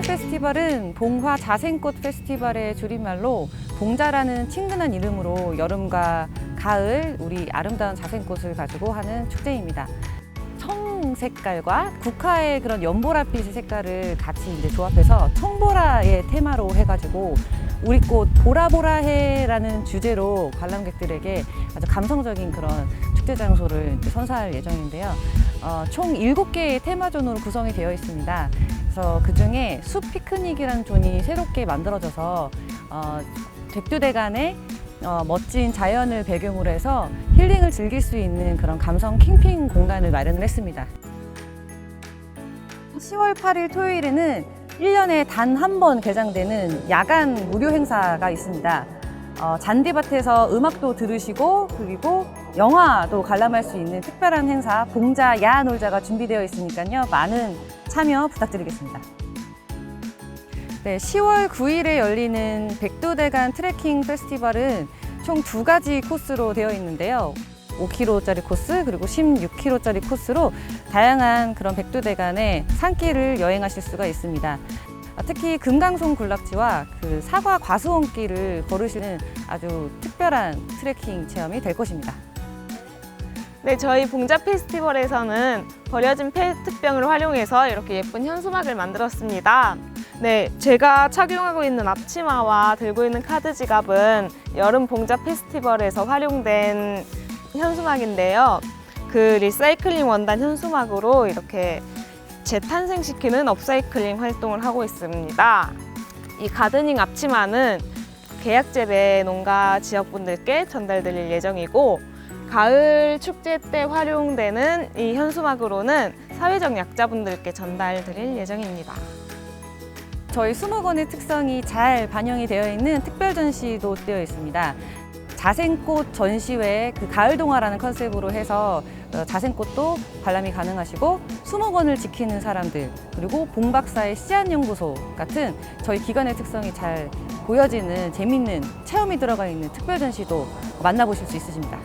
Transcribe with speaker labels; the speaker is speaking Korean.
Speaker 1: 페스티벌은 봉화 자생꽃 페스티벌의 줄임말로 봉자라는 친근한 이름으로 여름과 가을 우리 아름다운 자생꽃을 가지고 하는 축제입니다. 청 색깔과 국화의 그런 연보라빛의 색깔을 같이 이제 조합해서 청보라의 테마로 해가지고 우리 꽃 보라보라해라는 주제로 관람객들에게 아주 감성적인 그런 축제 장소를 선사할 예정인데요. 어, 총 7개의 테마존으로 구성이 되어 있습니다. 그래서 그 중에 숲 피크닉이라는 존이 새롭게 만들어져서 어, 백두대간의 어, 멋진 자연을 배경으로 해서 힐링을 즐길 수 있는 그런 감성 캠핑 공간을 마련을 했습니다. 10월 8일 토요일에는 1년에 단 한 번 개장되는 야간 무료 행사가 있습니다. 어, 잔디밭에서 음악도 들으시고 그리고 영화도 관람할 수 있는 특별한 행사 봉자 야한 놀자가 준비되어 있으니까요. 많은 참여 부탁드리겠습니다. 네, 10월 9일에 열리는 백두대간 트레킹 페스티벌은 총 두 가지 코스로 되어 있는데요. 5km짜리 코스 그리고 16km짜리 코스로 다양한 그런 백두대간의 산길을 여행하실 수가 있습니다. 아, 특히 금강송 군락지와 그 사과 과수원길을 걸으시는 아주 특별한 트레킹 체험이 될 것입니다.
Speaker 2: 네, 저희 봉자 페스티벌에서는 버려진 페트병을 활용해서 이렇게 예쁜 현수막을 만들었습니다. 네, 제가 착용하고 있는 앞치마와 들고 있는 카드 지갑은 여름 봉자 페스티벌에서 활용된 현수막인데요. 그 리사이클링 원단 현수막으로 이렇게 재탄생시키는 업사이클링 활동을 하고 있습니다. 이 가드닝 앞치마는 계약 재배 농가 지역분들께 전달드릴 예정이고 가을 축제 때 활용되는 이 현수막으로는 사회적 약자분들께 전달드릴 예정입니다.
Speaker 1: 저희 수목원의 특성이 잘 반영이 되어 있는 특별 전시도 되어 있습니다. 자생꽃 전시회 그 가을 동화라는 컨셉으로 해서 어, 자생꽃도 관람이 가능하시고 수목원을 지키는 사람들 그리고 봉박사의 씨앗 연구소 같은 저희 기관의 특성이 잘 보여지는 재밌는 체험이 들어가 있는 특별 전시도 만나보실 수 있으십니다.